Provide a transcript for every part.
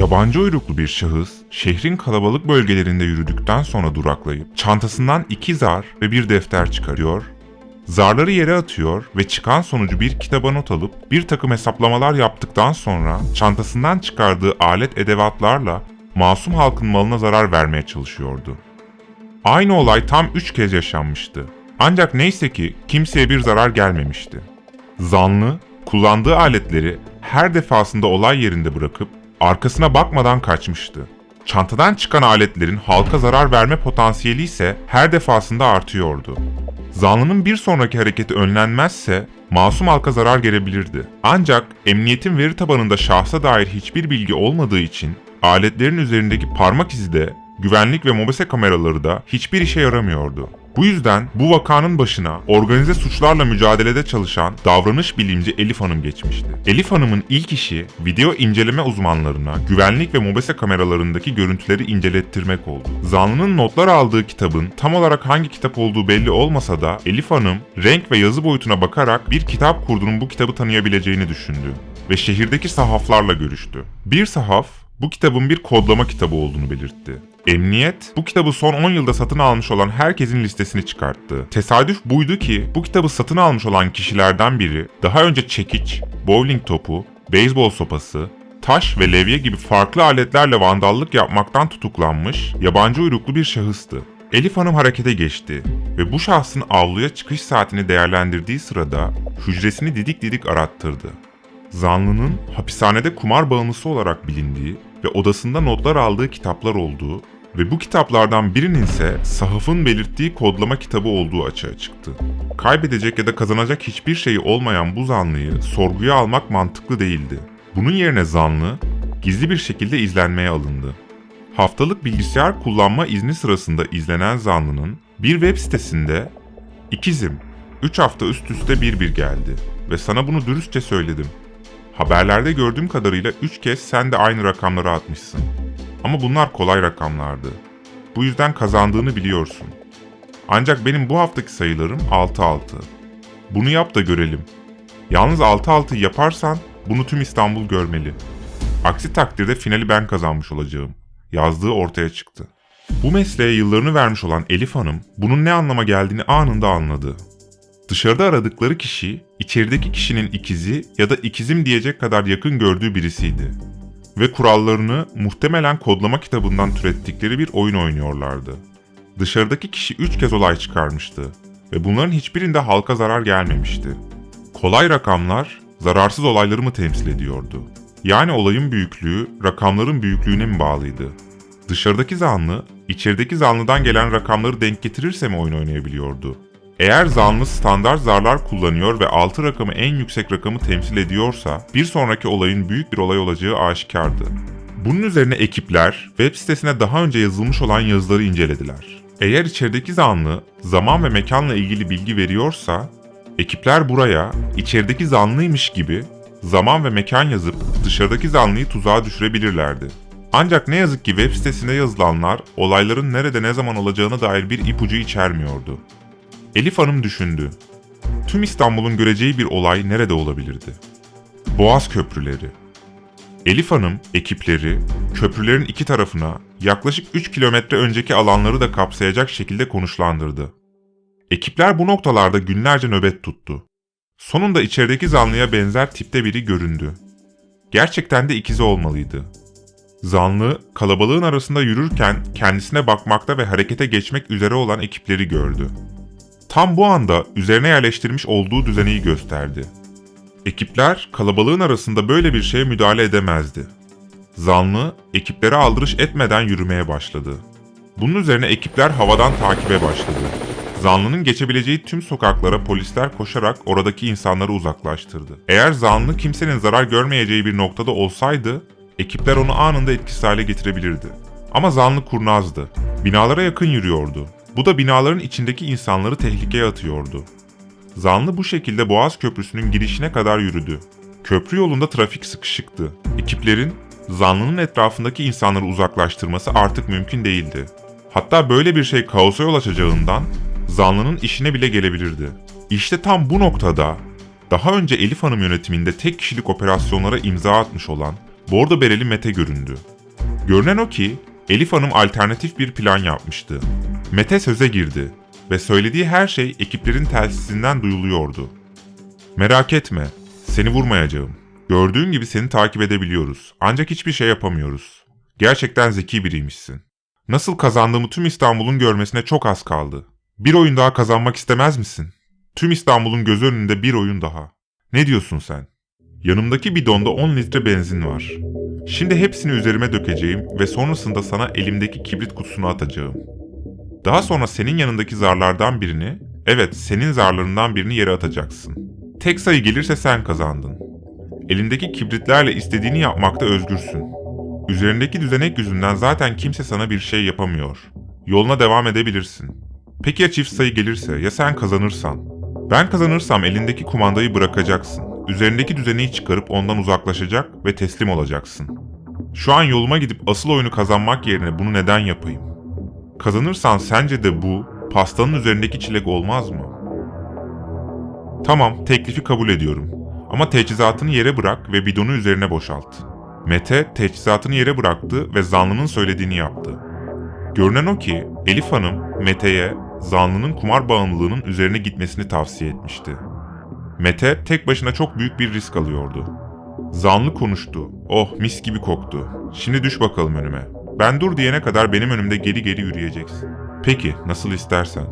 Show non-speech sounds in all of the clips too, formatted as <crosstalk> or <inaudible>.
Yabancı uyruklu bir şahıs şehrin kalabalık bölgelerinde yürüdükten sonra duraklayıp çantasından iki zar ve bir defter çıkarıyor, zarları yere atıyor ve çıkan sonucu bir kitaba not alıp bir takım hesaplamalar yaptıktan sonra çantasından çıkardığı alet edevatlarla masum halkın malına zarar vermeye çalışıyordu. Aynı olay tam üç kez yaşanmıştı. Ancak neyse ki kimseye bir zarar gelmemişti. Zanlı, kullandığı aletleri her defasında olay yerinde bırakıp arkasına bakmadan kaçmıştı. Çantadan çıkan aletlerin halka zarar verme potansiyeli ise her defasında artıyordu. Zanlının bir sonraki hareketi önlenmezse masum halka zarar gelebilirdi. Ancak emniyetin veri tabanında şahsa dair hiçbir bilgi olmadığı için aletlerin üzerindeki parmak izi de güvenlik ve mobese kameraları da hiçbir işe yaramıyordu. Bu yüzden bu vakanın başına organize suçlarla mücadelede çalışan davranış bilimci Elif Hanım geçmişti. Elif Hanım'ın ilk işi video inceleme uzmanlarına güvenlik ve mobese kameralarındaki görüntüleri incelettirmek oldu. Zanlının notlar aldığı kitabın tam olarak hangi kitap olduğu belli olmasa da Elif Hanım renk ve yazı boyutuna bakarak bir kitap kurdunun bu kitabı tanıyabileceğini düşündü ve şehirdeki sahaflarla görüştü. Bir sahaf bu kitabın bir kodlama kitabı olduğunu belirtti. Emniyet bu kitabı son 10 yılda satın almış olan herkesin listesini çıkarttı. Tesadüf buydu ki bu kitabı satın almış olan kişilerden biri daha önce çekiç, bowling topu, beyzbol sopası, taş ve levye gibi farklı aletlerle vandallık yapmaktan tutuklanmış yabancı uyruklu bir şahıstı. Elif Hanım harekete geçti ve bu şahsın avluya çıkış saatini değerlendirdiği sırada hücresini didik didik arattırdı. Zanlının hapishanede kumar bağımlısı olarak bilindiği ve odasında notlar aldığı kitaplar olduğu ve bu kitaplardan birinin ise sahafın belirttiği kodlama kitabı olduğu açığa çıktı. Kaybedecek ya da kazanacak hiçbir şeyi olmayan bu zanlıyı sorguya almak mantıklı değildi. Bunun yerine zanlı gizli bir şekilde izlenmeye alındı. Haftalık bilgisayar kullanma izni sırasında izlenen zanlının bir web sitesinde ikizim 3 hafta üst üste bir bir geldi ve sana bunu dürüstçe söyledim. Haberlerde gördüğüm kadarıyla 3 kez sen de aynı rakamları atmışsın. Ama bunlar kolay rakamlardı. Bu yüzden kazandığını biliyorsun. Ancak benim bu haftaki sayılarım 6-6. Bunu yap da görelim. Yalnız 6-6 yaparsan bunu tüm İstanbul görmeli. Aksi takdirde finali ben kazanmış olacağım. Yazdığı ortaya çıktı. Bu mesleğe yıllarını vermiş olan Elif Hanım bunun ne anlama geldiğini anında anladı. Dışarıda aradıkları kişi, içerideki kişinin ikizi ya da ikizim diyecek kadar yakın gördüğü birisiydi. Ve kurallarını muhtemelen kodlama kitabından türettikleri bir oyun oynuyorlardı. Dışarıdaki kişi üç kez olay çıkarmıştı ve bunların hiçbirinde halka zarar gelmemişti. Kolay rakamlar, zararsız olayları mı temsil ediyordu? Yani olayın büyüklüğü, rakamların büyüklüğüne mi bağlıydı? Dışarıdaki zanlı, içerideki zanlıdan gelen rakamları denk getirirse mi oyun oynayabiliyordu? Eğer zanlı standart zarlar kullanıyor ve 6 rakamı en yüksek rakamı temsil ediyorsa bir sonraki olayın büyük bir olay olacağı aşikardı. Bunun üzerine ekipler web sitesine daha önce yazılmış olan yazıları incelediler. Eğer içerideki zanlı zaman ve mekanla ilgili bilgi veriyorsa ekipler buraya içerideki zanlıymış gibi zaman ve mekan yazıp dışarıdaki zanlıyı tuzağa düşürebilirlerdi. Ancak ne yazık ki web sitesinde yazılanlar olayların nerede ne zaman olacağına dair bir ipucu içermiyordu. Elif Hanım düşündü. Tüm İstanbul'un göreceği bir olay nerede olabilirdi? Boğaz köprüleri. Elif Hanım ekipleri köprülerin iki tarafına yaklaşık 3 kilometre önceki alanları da kapsayacak şekilde konuşlandırdı. Ekipler bu noktalarda günlerce nöbet tuttu. Sonunda içerideki zanlıya benzer tipte biri göründü. Gerçekten de ikizi olmalıydı. Zanlı, kalabalığın arasında yürürken kendisine bakmakta ve harekete geçmek üzere olan ekipleri gördü. Tam bu anda üzerine yerleştirmiş olduğu düzeneyi gösterdi. Ekipler kalabalığın arasında böyle bir şeye müdahale edemezdi. Zanlı, ekiplere aldırış etmeden yürümeye başladı. Bunun üzerine ekipler havadan takibe başladı. Zanlı'nın geçebileceği tüm sokaklara polisler koşarak oradaki insanları uzaklaştırdı. Eğer zanlı kimsenin zarar görmeyeceği bir noktada olsaydı, ekipler onu anında etkisiz hale getirebilirdi. Ama zanlı kurnazdı. Binalara yakın yürüyordu. Bu da binaların içindeki insanları tehlikeye atıyordu. Zanlı bu şekilde Boğaz Köprüsü'nün girişine kadar yürüdü. Köprü yolunda trafik sıkışıktı. Ekiplerin zanlının etrafındaki insanları uzaklaştırması artık mümkün değildi. Hatta böyle bir şey kaosa yol açacağından zanlının işine bile gelebilirdi. İşte tam bu noktada daha önce Elif Hanım yönetiminde tek kişilik operasyonlara imza atmış olan Bordo bereli Mete göründü. Görünen o ki Elif Hanım alternatif bir plan yapmıştı. Mete söze girdi ve söylediği her şey ekiplerin telsizinden duyuluyordu. Merak etme, seni vurmayacağım. Gördüğün gibi seni takip edebiliyoruz. Ancak hiçbir şey yapamıyoruz. Gerçekten zeki biriymişsin. Nasıl kazandığımı tüm İstanbul'un görmesine çok az kaldı. Bir oyun daha kazanmak istemez misin? Tüm İstanbul'un gözü önünde bir oyun daha. Ne diyorsun sen? Yanımdaki bidonda 10 litre benzin var. Şimdi hepsini üzerime dökeceğim ve sonrasında sana elimdeki kibrit kutusunu atacağım. Daha sonra senin yanındaki zarlardan birini, evet senin zarlarından birini yere atacaksın. Tek sayı gelirse sen kazandın. Elindeki kibritlerle istediğini yapmakta özgürsün. Üzerindeki düzenek yüzünden zaten kimse sana bir şey yapamıyor. Yoluna devam edebilirsin. Peki ya çift sayı gelirse, ya sen kazanırsan? Ben kazanırsam elindeki kumandayı bırakacaksın. Üzerindeki düzeneyi çıkarıp ondan uzaklaşacak ve teslim olacaksın. Şu an yoluma gidip asıl oyunu kazanmak yerine bunu neden yapayım? Kazanırsan sence de bu pastanın üzerindeki çilek olmaz mı? Tamam, teklifi kabul ediyorum. Ama teçhizatını yere bırak ve bidonu üzerine boşalt. Mete teçhizatını yere bıraktı ve zanlının söylediğini yaptı. Görünen o ki Elif Hanım Mete'ye zanlının kumar bağımlılığının üzerine gitmesini tavsiye etmişti. Mete tek başına çok büyük bir risk alıyordu. Zanlı konuştu. Oh mis gibi koktu. Şimdi düş bakalım önüme. Ben dur diyene kadar benim önümde geri geri yürüyeceksin. Peki nasıl istersen.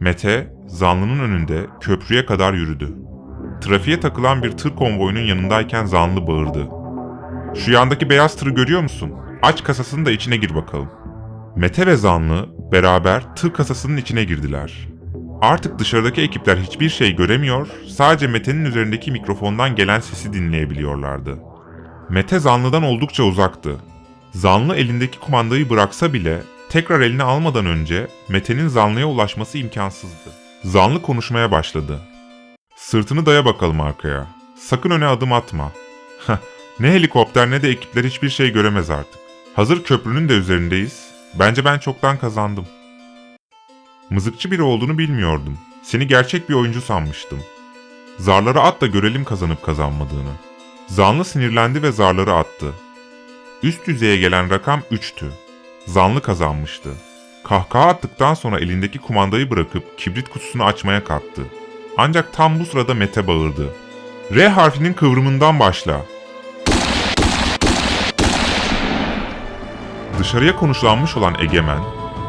Mete zanlının önünde köprüye kadar yürüdü. Trafiğe takılan bir tır konvoyunun yanındayken zanlı bağırdı. Şu yandaki beyaz tırı görüyor musun? Aç kasasını da içine gir bakalım. Mete ve Zanlı beraber tır kasasının içine girdiler. Artık dışarıdaki ekipler hiçbir şey göremiyor, sadece Mete'nin üzerindeki mikrofondan gelen sesi dinleyebiliyorlardı. Mete Zanlı'dan oldukça uzaktı. Zanlı elindeki kumandayı bıraksa bile tekrar eline almadan önce Mete'nin Zanlı'ya ulaşması imkansızdı. Zanlı konuşmaya başladı. Sırtını daya bakalım arkaya. Sakın öne adım atma. <laughs> Ne helikopter ne de ekipler hiçbir şey göremez artık. Hazır köprünün de üzerindeyiz. Bence ben çoktan kazandım. Mızıkçı biri olduğunu bilmiyordum. Seni gerçek bir oyuncu sanmıştım. Zarları at da görelim kazanıp kazanmadığını. Zanlı sinirlendi ve zarları attı. Üst düzeye gelen rakam 3'tü. Zanlı kazanmıştı. Kahkaha attıktan sonra elindeki kumandayı bırakıp kibrit kutusunu açmaya kalktı. Ancak tam bu sırada Mete bağırdı. R harfinin kıvrımından başla. Dışarıya konuşlanmış olan Egemen,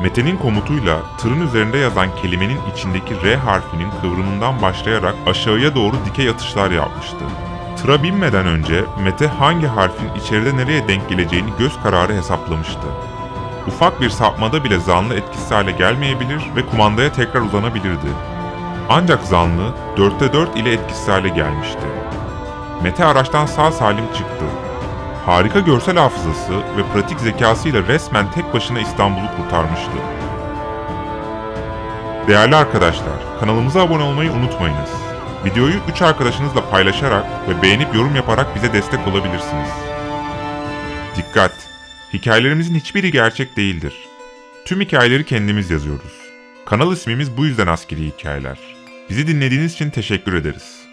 Mete'nin komutuyla tırın üzerinde yazan kelimenin içindeki R harfinin kıvrımından başlayarak aşağıya doğru dikey atışlar yapmıştı. Tıra binmeden önce Mete hangi harfin içeride nereye denk geleceğini göz kararı hesaplamıştı. Ufak bir sapmada bile zanlı etkisiz hale gelmeyebilir ve kumandaya tekrar uzanabilirdi. Ancak zanlı 4'te 4 ile etkisiz hale gelmişti. Mete araçtan sağ salim çıktı. Harika görsel hafızası ve pratik zekasıyla resmen tek başına İstanbul'u kurtarmıştı. Değerli arkadaşlar, kanalımıza abone olmayı unutmayınız. Videoyu 3 arkadaşınızla paylaşarak ve beğenip yorum yaparak bize destek olabilirsiniz. Dikkat! Hikayelerimizin hiçbiri gerçek değildir. Tüm hikayeleri kendimiz yazıyoruz. Kanal ismimiz bu yüzden Askeri Hikayeler. Bizi dinlediğiniz için teşekkür ederiz.